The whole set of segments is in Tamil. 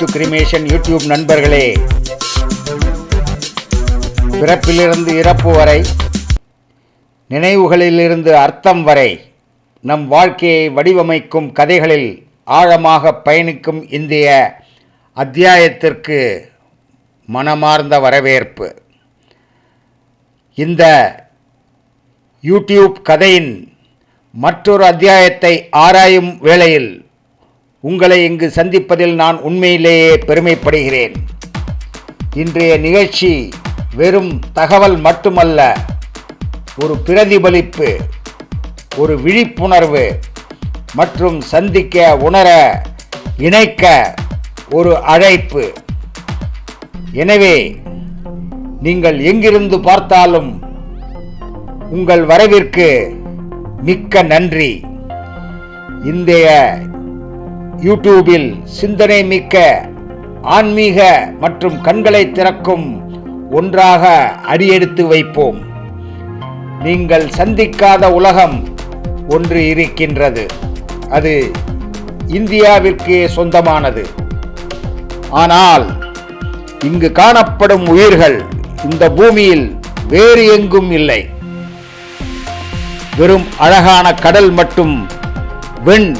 டு கிரிமேஷன் யூடியூப் நண்பர்களே. பிறப்பிலிருந்து இறப்பு வரை நினைவுகளிலிருந்து அர்த்தம் வரை நம் வாழ்க்கையை வடிவமைக்கும் கதைகளில் ஆழமாக பயணிக்கும் இந்திய அத்தியாயத்திற்கு மனமார்ந்த வரவேற்பு. இந்த யூடியூப் கதையின் மற்றொரு அத்தியாயத்தை ஆராயும் வேளையில் உங்களை இங்கு சந்திப்பதில் நான் உண்மையிலேயே பெருமைப்படுகிறேன். இன்றைய நிகழ்ச்சி வெறும் தகவல் மட்டுமல்ல ஒரு பிரதிபலிப்பு ஒரு விழிப்புணர்வு மற்றும் சந்திக்க உணர இணைக்க ஒரு அழைப்பு. எனவே நீங்கள் எங்கிருந்து பார்த்தாலும் உங்கள் வரவிற்கு மிக்க நன்றி. இந்திய யூடியூபில் சிந்தனை மிக்க ஆன்மீக மற்றும் கண்களை திறக்கும் ஒன்றாக அடியெடுத்து வைப்போம். நீங்கள் சந்திக்காத உலகம் ஒன்று இருக்கின்றது. அது இந்தியாவிற்கு சொந்தமானது. ஆனால் இங்கு காணப்படும் உயிர்கள் இந்த பூமியில் வேறு எங்கும் இல்லை. வெறும் அழகான கடல் மற்றும் வெண்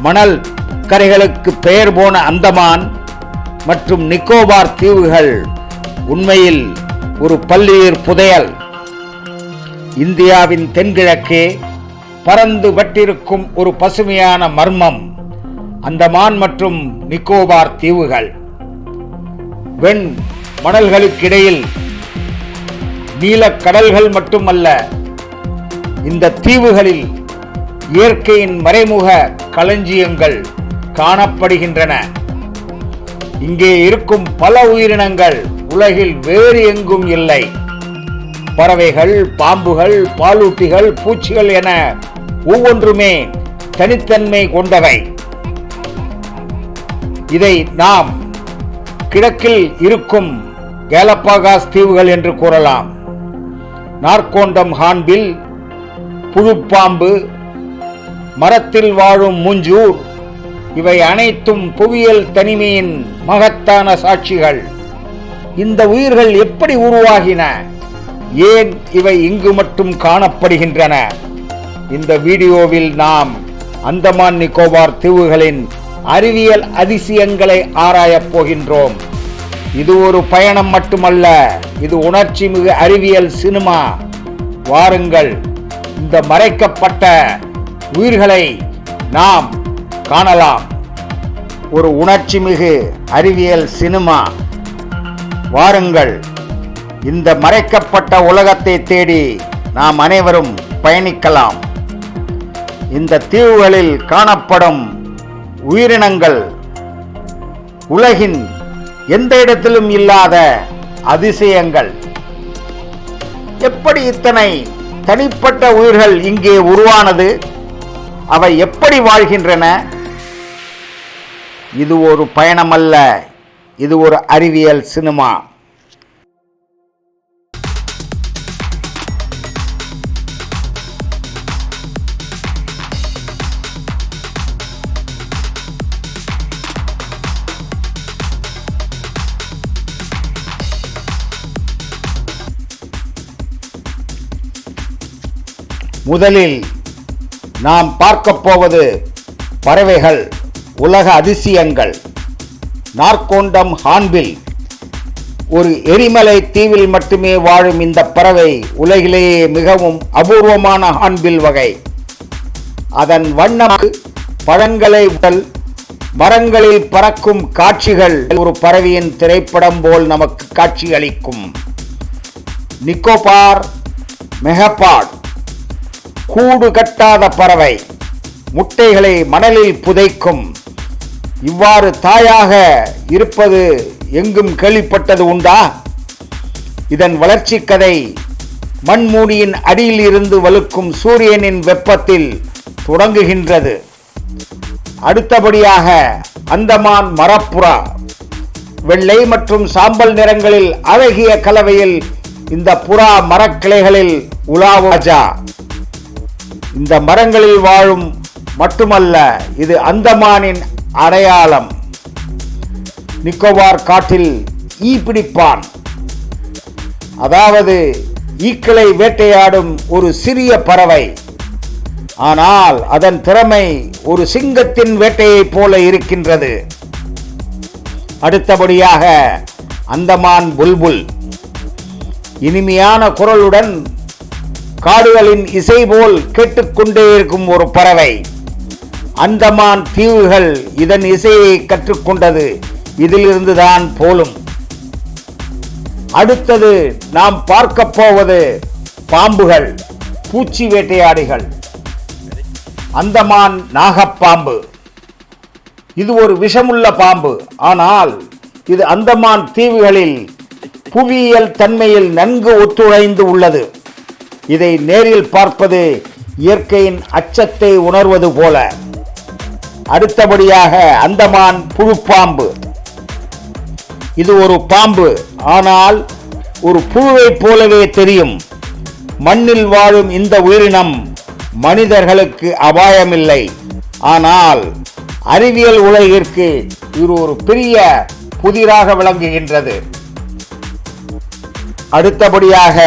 மணல் கரைகளுக்கு பெயர் போன அந்தமான் மற்றும் நிக்கோபார் தீவுகள் உண்மையில் ஒரு பல்லுயிர் புதையல். இந்தியாவின் தென்கிழக்கே பறந்து பட்டிருக்கும் ஒரு பசுமையான மர்மம் அந்தமான் மற்றும் நிக்கோபார் தீவுகள். வெண் மணல்களுக்கிடையில் நீல கடல்கள் மட்டுமல்ல இந்த தீவுகளில் இயற்கையின் மறைமுக களஞ்சியங்கள் காணப்படுகின்றன. இங்கே இருக்கும் பல உயிரினங்கள் உலகில் வேறு எங்கும் இல்லை. பறவைகள் பாம்புகள் பாலூட்டிகள் பூச்சிகள் என ஒவ்வொன்றுமே தனித்தன்மை கொண்டவை. இதை நாம் கிழக்கில் இருக்கும் கேலப்பாகாஸ் தீவுகள் என்று கூறலாம். நார்கோண்டம் ஹான்பில் புழுப்பாம்பு மரத்தில் வாழும் மூஞ்சூர் இவை அனைத்தும் புவியியல் தனிமையின் மகத்தான சாட்சிகள். இந்த உயிர்கள் எப்படி உருவாகின? ஏன் இவை இங்கு மட்டும் காணப்படுகின்றன? இந்த வீடியோவில் நாம் அந்தமான் நிக்கோபார் தீவுகளின் அறிவியல் அதிசயங்களை ஆராயப் போகின்றோம். இது ஒரு பயணம் மட்டுமல்ல இது உணர்ச்சி மிகு அறிவியல் சினிமா. வாருங்கள் இந்த மறைக்கப்பட்ட உயிர்களை நாம் காணலாம். ஒரு உணர்ச்சி மிகு அறிவியல் சினிமா. வாருங்கள். இந்த மறைக்கப்பட்ட உலகத்தை தேடி நாம் அனைவரும் பயணிக்கலாம். இந்த தீவுகளில் காணப்படும் உயிரினங்கள் உலகின் எந்த இடத்திலும் இல்லாத அதிசயங்கள். எப்படி இத்தனை தனிப்பட்ட உயிர்கள் இங்கே உருவானது? அவை எப்படி வாழ்கின்றன? இது ஒரு பயணமல்ல. இது ஒரு அறிவியல் சினிமா. முதலில் நாம் பார்க்கப் போவது பறவைகள். உலக அதிசயங்கள். நார்கோண்டம் ஹான்பில். ஒரு எரிமலை தீவில் மட்டுமே வாழும் இந்த பறவை உலகிலேயே மிகவும் அபூர்வமான ஹான்பில் வகை. அதன் வண்ணம் பழங்களை உடல் மரங்களில் பறக்கும் காட்சிகள். ஒரு பறவையின் திரைப்படம் போல் நமக்கு காட்சி அளிக்கும். நிக்கோபார் மெகபாட் கூடு கட்டாத பறவை. முட்டைகளை மணலில் புதைக்கும். இவ்வாறு தாயாக இருப்பது எங்கும் கேள்விப்பட்டது உண்டா? இதன் வளர்ச்சி கதை மண்மூடியின் அடியில் இருந்து வலுக்கும் சூரியனின் வெப்பத்தில் தொடங்குகின்றது. அடுத்தபடியாக அந்தமான் மரப்புறா. வெள்ளை மற்றும் சாம்பல் நிறங்களில் அழகிய கலவையில் இந்த புறா மரக்கிளைகளில் உலாவாஜா இந்த மரங்களில் வாழும் மட்டுமல்ல இது அந்தமானின் அடையாளம். நிக்கோபார் காட்டில் ஈ பிடிப்பான். அதாவது ஈக்களை வேட்டையாடும் ஒரு சிறிய பறவை. ஆனால் அதன் திறமை ஒரு சிங்கத்தின் வேட்டையைப் போல இருக்கின்றது. அடுத்தபடியாக அந்தமான் புல்புல். இனிமையான குரலுடன் காடுகளின் இசை போல் கேட்டுக்கொண்டே இருக்கும் ஒரு பறவை. அந்தமான் தீவுகள் இதன் இசையை கற்றுக்கொண்டது. இதிலிருந்துதான் போலும். அடுத்தது நாம் பார்க்க போவது பாம்புகள் பூச்சி வேட்டையாடிகள். அந்தமான் நாகப்பாம்பு. இது ஒரு விஷமுள்ள பாம்பு. ஆனால் இது அந்தமான் தீவுகளில் புவியியல் தன்மையில் நன்கு ஒத்துழைந்து உள்ளது. இதை நேரில் பார்ப்பது இயற்கையின் அச்சத்தை உணர்வது போல. அடுத்தபடியாக அந்தமான் புழுப்பாம்பு. இது ஒரு பாம்பு ஆனால் ஒரு புழுவைப் போலவே தெரியும். மண்ணில் வாழும் இந்த உயிரினம் மனிதர்களுக்கு அபாயமில்லை. ஆனால் அறிவியல் உலகிற்கு இது ஒரு பெரிய புதிராக விளங்குகின்றது. அடுத்தபடியாக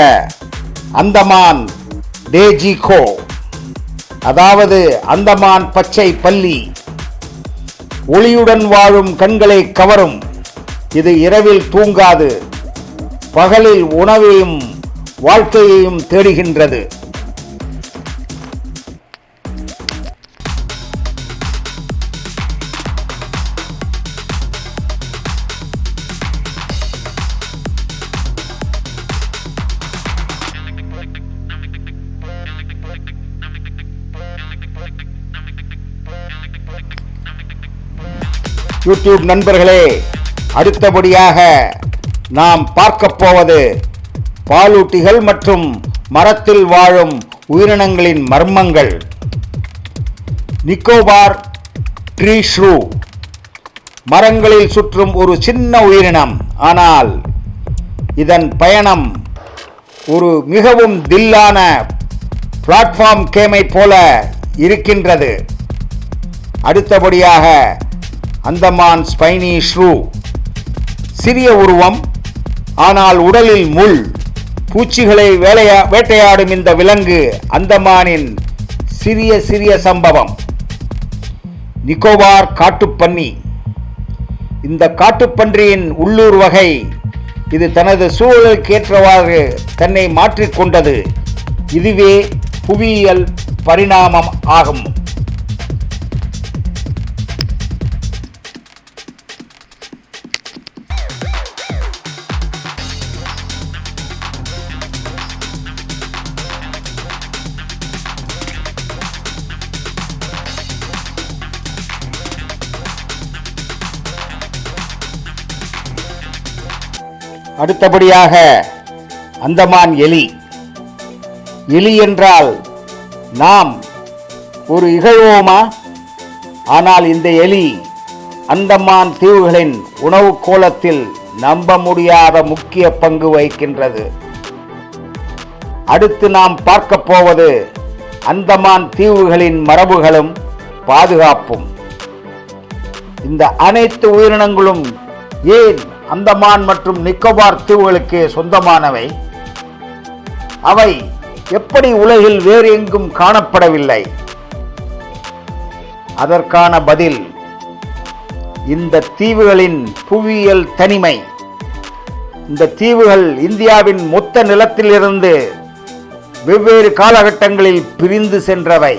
அந்தமான் டேஜிகோ அதாவது அந்தமான் பச்சை பள்ளி ஒளியுடன் வாழும் கண்களை கவரும். இது இரவில் தூங்காது. பகலில் உணவையும் வாழ்க்கையையும் தேடுகின்றது. யூடியூப் நண்பர்களே அடுத்தபடியாக நாம் பார்க்க போவது பாலூட்டிகள் மற்றும் மரத்தில் வாழும் உயிரினங்களின் மர்மங்கள். நிக்கோபார் ட்ரீ ஷ்ரூ மரங்களில் சுற்றும் ஒரு சின்ன உயிரினம். ஆனால் இதன் பயணம் ஒரு மிகவும் தில்லான பிளாட்ஃபார்ம் கேமை போல இருக்கின்றது. அடுத்தபடியாக அந்தமான் ஸ்பைனி ஷ்ரூ சிறிய உருவம் ஆனால் உடலில் முள். பூச்சிகளை வேலையா வேட்டையாடும் இந்த விலங்கு அந்தமானின் சிறிய சிறிய சம்பவம். நிக்கோபார் காட்டுப்பன்னி. இந்த காட்டுப்பன்றியின் உள்ளூர் வகை இது தனது சூழலுக்கு ஏற்றவாறு தன்னை மாற்றிக்கொண்டது இதுவே புவியியல் பரிணாமம் ஆகும். அடுத்தபடியாக அந்தமான் எலி. எலி என்றால் நாம் ஒரு இகழ்வோமா? ஆனால் இந்த எலி அந்தமான் தீவுகளின் உணவு கோலத்தில் நம்ப முடியாத முக்கிய பங்கு வகிக்கின்றது. அடுத்து நாம் பார்க்க போவது அந்தமான் தீவுகளின் மரபுகளும் பாதுகாப்பும். இந்த அனைத்து உயிரினங்களும் ஏன் அந்தமான் மற்றும் நிக்கோபார் தீவுகளுக்கு சொந்தமானவை. அவை எப்படி உலகில் வேறு எங்கும் காணப்படவில்லை? அதற்கான பதில் இந்த தீவுகளின் புவியியல் தனிமை. இந்த தீவுகள் இந்தியாவின் மொத்த நிலத்திலிருந்து வெவ்வேறு காலகட்டங்களில் பிரிந்து சென்றவை.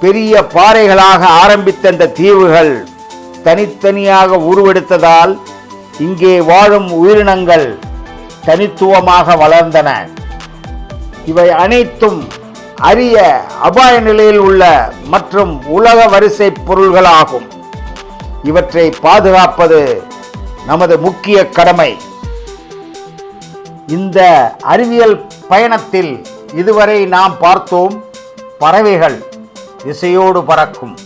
பெரிய பாறைகளாக ஆரம்பித்த இந்த தீவுகள் தனித்தனியாக உருவெடுத்ததால் இங்கே வாழும் உயிரினங்கள் தனித்துவமாக வளர்ந்தன. இவை அனைத்தும் அரிய அபாய நிலையில் உள்ள மற்றும் உலக வரிசை பொருள்களாகும். இவற்றை பாதுகாப்பது நமது முக்கிய கடமை. இந்த அறிவியல் பயணத்தில் இதுவரை நாம் பார்த்தோம் பறவைகள் இசையோடு பறக்கும்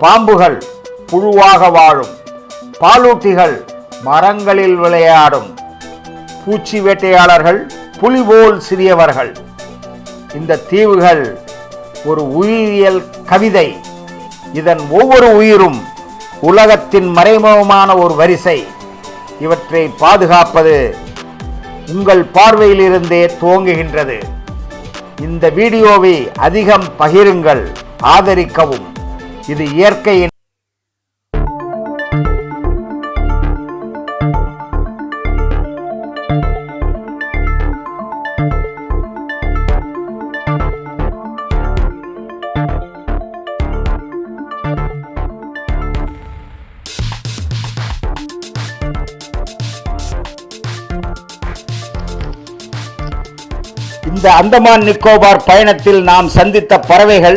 பாம்புகள் புழுவாக வாழும் பாலூட்டிகள் மரங்களில் விளையாடும் பூச்சி வேட்டையாளர்கள் புலி போல் சிறியவர்கள். இந்த தீவுகள் ஒரு உயிரியல் கவிதை. இதன் ஒவ்வொரு உயிரும் உலகத்தின் மறைமுகமான ஒரு வரிசை. இவற்றை பாதுகாப்பது உங்கள் பார்வையிலிருந்தே துவங்குகின்றது. இந்த வீடியோவை அதிகம் பகிருங்கள் ஆதரிக்கவும். இது இயற்கையின் இந்த அந்தமான் நிக்கோபார் பயணத்தில் நாம் சந்தித்த பறவைகள்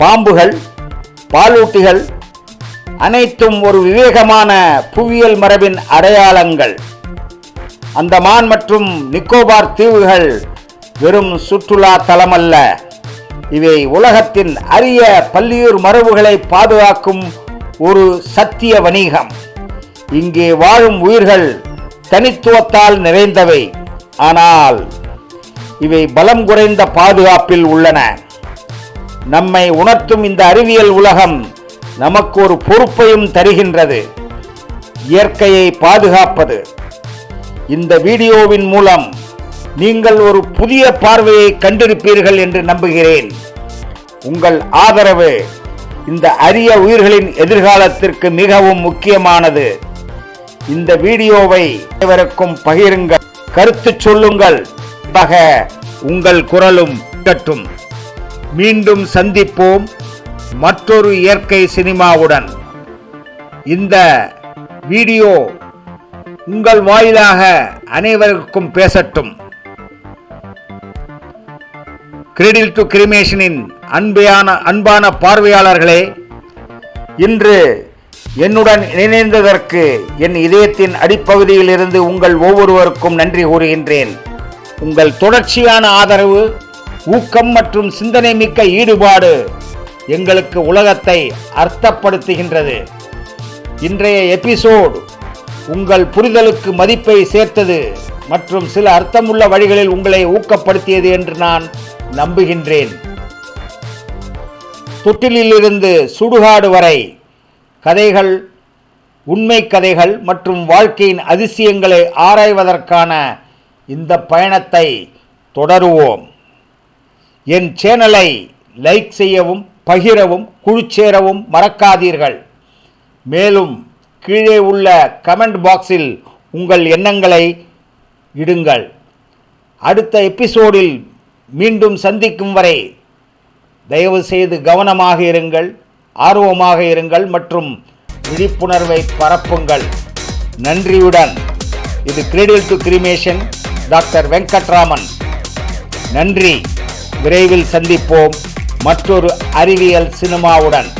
பாம்புகள் பாலூட்டிகள் அனைத்தும் ஒரு விவேகமான புவியியல் மரபின் அடையாளங்கள். அந்தமான் மற்றும் நிக்கோபார் தீவுகள் வெறும் சுற்றுலா தலமல்ல. இவை உலகத்தின் அரிய பல்லியூர் மரபுகளை பாதுகாக்கும் ஒரு சத்திய வணிகம். இங்கே வாழும் உயிர்கள் தனித்துவத்தால் நிறைந்தவை. ஆனால் இவை பலம் குறைந்த பாதுகாப்பில் உள்ளன. நம்மை உணர்த்தும் இந்த அறிவியல் உலகம் நமக்கு ஒரு பொறுப்பையும் தருகின்றது. இயற்கையை பாதுகாப்பது. இந்த வீடியோவின் மூலம் நீங்கள் ஒரு புதிய பார்வையை கண்டிருப்பீர்கள் என்று நம்புகிறேன். உங்கள் ஆதரவு இந்த அரிய உயிர்களின் எதிர்காலத்திற்கு மிகவும் முக்கியமானது. இந்த வீடியோவை அனைவருக்கும் பகிருங்கள். கருத்து சொல்லுங்கள். பக உங்கள் குரலும் கட்டும் மீண்டும் சந்திப்போம் மற்றொரு இயற்கை சினிமாவுடன். இந்த வீடியோ உங்கள் வாயிலாக அனைவருக்கும் பேசட்டும். கிரெடில் டு கிரிமேஷனின் அன்பையான அன்பான பார்வையாளர்களே இன்று என்னுடன் இணைந்ததற்கு என் இதயத்தின் அடிப்பகுதியில் இருந்து உங்கள் ஒவ்வொருவருக்கும் நன்றி கூறுகின்றேன். உங்கள் தொடர்ச்சியான ஆதரவு ஊக்கம் மற்றும் சிந்தனை மிக்க ஈடுபாடு எங்களுக்கு உலகத்தை அர்த்தப்படுத்துகின்றது. இன்றைய எபிசோட் உங்கள் புரிதலுக்கு மதிப்பை சேர்த்தது மற்றும் சில அர்த்தமுள்ள வழிகளில் உங்களை ஊக்கப்படுத்தியது என்று நான் நம்புகின்றேன். தொட்டிலிலிருந்து சுடுகாடு வரை கதைகள் உண்மை கதைகள் மற்றும் வாழ்க்கையின் அதிசயங்களை ஆராய்வதற்கான இந்த பயணத்தை தொடருவோம். என் சேனலை லைக் செய்யவும் பகிரவும் குழுச்சேரவும் மறக்காதீர்கள். மேலும் கீழே உள்ள கமெண்ட் பாக்ஸில் உங்கள் எண்ணங்களை இடுங்கள். அடுத்த எபிசோடில் மீண்டும் சந்திக்கும் வரை தயவு செய்து கவனமாக இருங்கள் ஆர்வமாக இருங்கள் மற்றும் விழிப்புணர்வை பரப்புங்கள். நன்றியுடன். இது cradle to cremation doctor Venkatraman. நன்றி. விரைவில் சந்திப்போம். மற்றொரு அறிவியல் சினிமாவுடன்.